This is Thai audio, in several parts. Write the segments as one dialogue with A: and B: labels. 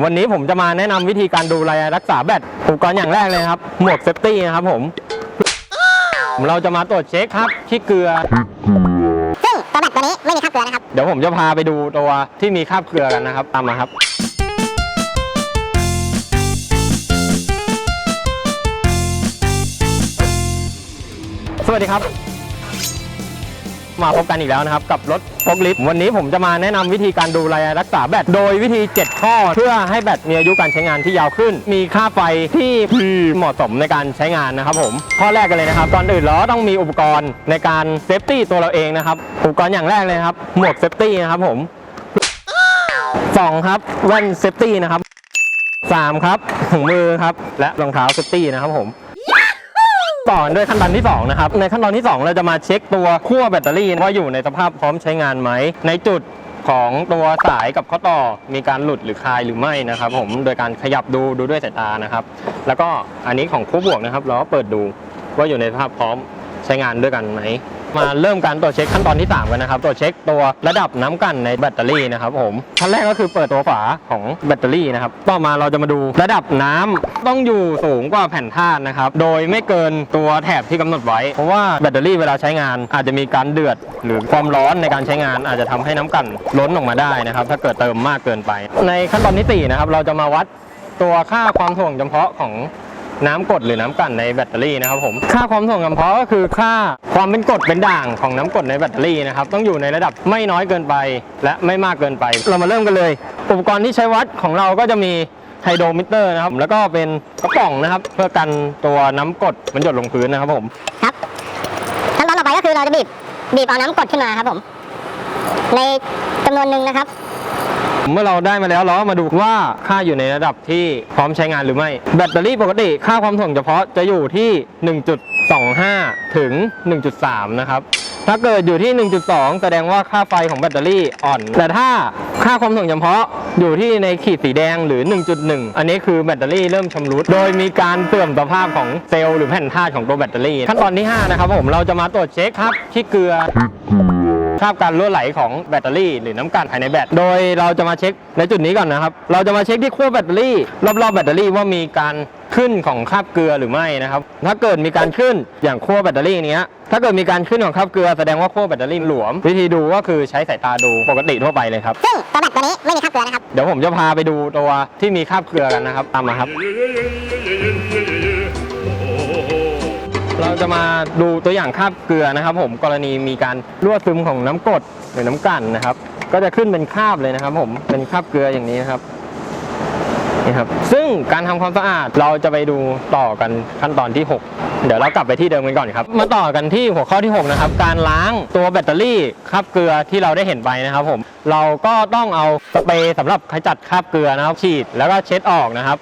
A: วันนี้ผมจะมาแนะนำวิธีการดูแลรักษาแบตอุปกรณ์อย่างแรกเลยนะครับ หมวกเซฟตี้นะครับผม เราจะมาตรวจเช็คครับขี้เกลือ
B: ซึ่งตัวแบตตัวนี้ไม่มีค่าเกลือนะครับ
A: เดี๋ยวผมจะพาไปดูตัวที่มีคราบเกลือกันนะครับ ตามมาครับ สวัสดีครับ มาพบกันอีกแล้วนะครับ กับรถพกลิฟต์วันนี้ผมจะมาแนะนำวิธีการดูแลรักษาแบตโดยวิธี 7 ข้อ เพื่อให้แบตมีอายุการใช้งานที่ยาวขึ้น มีค่าไฟที่เหมาะสมในการใช้งานนะครับผม ข้อแรกกันเลยนะครับก่อนอื่นเราต้องมีอุปกรณ์ในการเซฟตี้ตัวเราเองนะครับอุปกรณ์อย่างแรกเลยครับหมวกเซฟตี้นะครับผมสองครับแว่นเซฟตี้นะครับสามครับถุงมือครับและรองเท้าเซฟตี้นะครับผม ต่อด้วยขั้นตอนที่2นะครับในขั้นตอนที่ 2 เราจะมาเช็คตัวขั้วแบตเตอรี่ว่าอยู่ในสภาพพร้อมใช้งานไหม ในจุดของตัวสายกับข้อต่อมีการหลุดหรือคลายหรือไม่นะครับ ผมโดยการขยับดูดูด้วยสายตานะครับ แล้วก็อันนี้ของคู่บวกนะครับ เราก็เปิดดูว่าอยู่ในสภาพพร้อมใช้งานด้วยกันไหม มาเริ่มการตรวจเช็คขั้นตอนที่ 3 กันนะครับตรวจเช็คตัวระดับน้ำกันในแบตเตอรี่นะครับผมขั้นแรกก็คือเปิดตัวฝาของแบตเตอรี่นะครับต่อมาเราจะมาดูระดับน้ำต้องอยู่สูงกว่าแผ่นธาตุนะครับโดยไม่เกินตัวแถบที่กำหนดไว้ เพราะว่าแบตเตอรี่เวลาใช้งานอาจจะมีการเดือด หรือความร้อนในการใช้งานอาจจะทำให้น้ำกันล้นออกมาได้นะครับถ้าเกิดเติมมากเกินไป ในขั้นตอนที่สี่นะครับเราจะมาวัดตัวค่าความถ่วงจำเพาะของ น้ำกรดหรือน้ำกั่นในแบตเตอรี่นะครับผมค่าความถ่วงจำเพาะก็คือค่าความเป็นกรดเป็นด่างของน้ำกรดในแบตเตอรี่นะครับต้องอยู่ในระดับไม่น้อยเกินไป และไม่มากเกินไป เรามาเริ่มกันเลย อุปกรณ์ที่ใช้วัดของเราก็จะมีไฮโดรมิเตอร์นะครับแล้วก็เป็นกระป๋องนะครับ เพื่อกันตัวน้ำกรดมันหยดลงพื้นนะครับผม
B: ครับขั้นตอนต่อไปก็คือเราจะบีบบีบเอาน้ำกรดขึ้นมาครับผม ในจำนวนหนึ่งนะครับ
A: เมื่อเราได้มาแล้วเราก็มาดูว่าค่าอยู่ในระดับที่พร้อมใช้งานหรือไม่ แบตเตอรี่ปกติค่าความถ่วงเฉพาะจะอยู่ที่ 1.25 ถึง 1.3 นะครับ ถ้าเกิดอยู่ที่ 1.2 แสดงว่าค่าไฟของแบตเตอรี่อ่อน แต่ถ้าค่าความถ่วงเฉพาะอยู่ที่ในขีดสีแดงหรือ 1.1 อันนี้คือแบตเตอรี่เริ่มชำรุด โดยมีการเสื่อมสภาพของเซลล์หรือแผ่นธาตุของตัวแบตเตอรี่ ขั้นตอนที่ 5 นะครับผมเราจะมาตรวจเช็คครับขี้เกลือ คราบการรั่วไหลของแบตเตอรี่ หรือน้ำกันภายในแบต โดยเราจะมาเช็คในจุดนี้ก่อนนะครับ เราจะมาเช็คที่ขั้วแบตเตอรี่รอบๆแบตเตอรี่ว่ามีการขึ้นของคราบเกลือหรือไม่นะครับ ถ้าเกิดมีการขึ้นอย่างขั้วแบตเตอรี่เนี้ย ถ้าเกิดมีการขึ้นของคราบเกลือแสดงว่าขั้วแบตเตอรี่หลวม วิธีดูก็คือใช้สายตาดูปกติทั่วไปเลยครับ
B: ซึ่งตัวแบตตัวนี้ไม่มีค่าเกลือนะครับ
A: เดี๋ยวผมจะพาไปดูตัวที่มีคราบเกลือกันนะครับ ตามมาครับ เราจะมาดูตัวอย่างคราบเกลือนะครับ ผมกรณีมีการรั่วซึมของน้ำกรดหรือน้ำกั่นนะครับ ก็จะขึ้นเป็นคราบเลยนะครับ ผมเป็นคราบเกลืออย่างนี้นะครับนี่ครับซึ่งการทำความสะอาดเราจะไปดูต่อกันขั้นตอนที่ 6 เดี๋ยวเรากลับไปที่เดิมกันก่อนครับ มาต่อกันที่หัวข้อที่ 6 นะครับ การล้างตัวแบตเตอรี่คราบเกลือที่เราได้เห็นไปนะครับ ผม เราก็ต้องเอาสเปรย์สำหรับขจัดคราบเกลือนะครับฉีดแล้วก็เช็ดออกนะครับ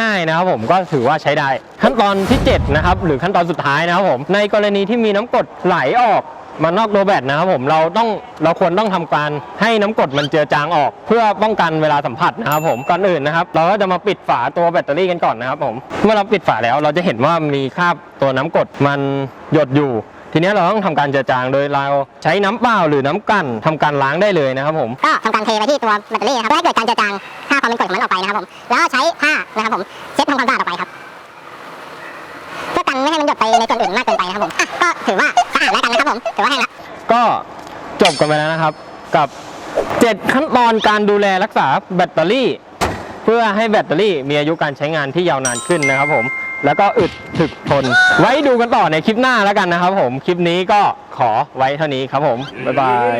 A: ง่ายๆนะครับผมก็ถือว่าใช้ได้ ขั้นตอนที่ 7 นะครับ หรือขั้นตอนสุดท้ายนะครับผมในกรณีที่มีน้ำกรดไหลออกมานอกตัวแบตนะครับผมเราต้องเราควรต้องทำการให้น้ำกรดมันเจือจางออก เพื่อป้องกันเวลาสัมผัสนะครับผมก่อนอื่นนะครับ เราก็จะมาปิดฝาตัวแบตเตอรี่กันก่อนนะครับผมเมื่อเราปิดฝาแล้วเราจะเห็นว่ามีคราบตัวน้ำกรดมันหยดอยู่ ทีนี้เราต้องทำการเจือจางโดยเราใช้น้ำเปล่าหรือน้ำกันทำการล้างได้เลยนะครับผม
B: ก็ทำการเทไปที่ตัวแบตเตอรี่ครับเพื่อให้เกิดการเจือจาง ค่าความเป็นกรดของมันออกไปนะครับผมแล้วก็ใช้ผ้านะครับผมเช็ดทำความสะอาดออกไปครับเพื่อกันไม่ให้มันหยดไปในส่วนอื่นมากเกินไปนะครับผมก็ถือว่าสะอาดแล้วกันนะครับผมถือว่าแห้งแล้ว
A: ก็จบกันไปแล้วนะครับ กับ 7 ขั้นตอนการดูแลรักษาแบตเตอรี่ เพื่อให้แบตเตอรี่มีอายุการใช้งานที่ยาวนานขึ้นนะครับผมแล้วก็อึดถึกทน ไว้ดูกันต่อในคลิปหน้าแล้วกันนะครับผม คลิปนี้ก็ขอไว้เท่านี้ครับผม บ๊ายบาย